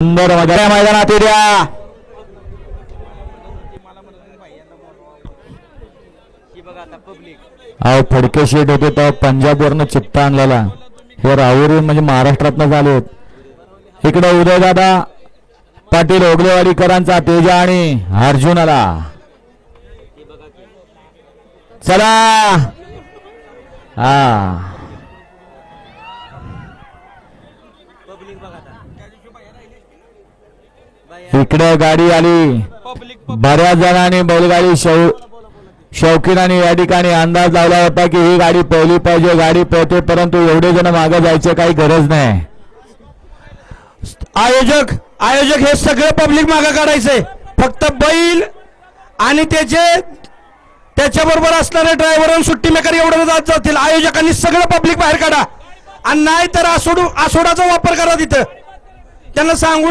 सुंदर मजा मैदानात येऊ द्या अहो फडके शेट होते पंजाब पंजाबवरनं चित्ता आणलेला. हे राहुरी म्हणजे महाराष्ट्रातनं झालेत इकडे उदय दादा पाटील ओगलेवाडीकरांचा तेजा आणि अर्जुन आला चला. हा. इकडे गाडी आली. बऱ्याच जणांनी बैलगाडी शौ शौकीनाने या ठिकाणी अंदाज लावला होता की ही गाडी पळली पाहिजे गाडी पळते परंतु एवढे जण मागे जायचे काही गरज नाही. आयोजक आयोजक हे सगळं पब्लिक मागे काढायचंय. फक्त बैल आणि त्याचे त्याच्याबरोबर असणारे ड्रायव्हर आणि सुट्टी मेकर एवढं जात जातील. आयोजकांनी सगळं पब्लिक बाहेर काढा. आणि नाही तर आसोड आसोडाचा वापर करा तिथं. त्यांना सांगून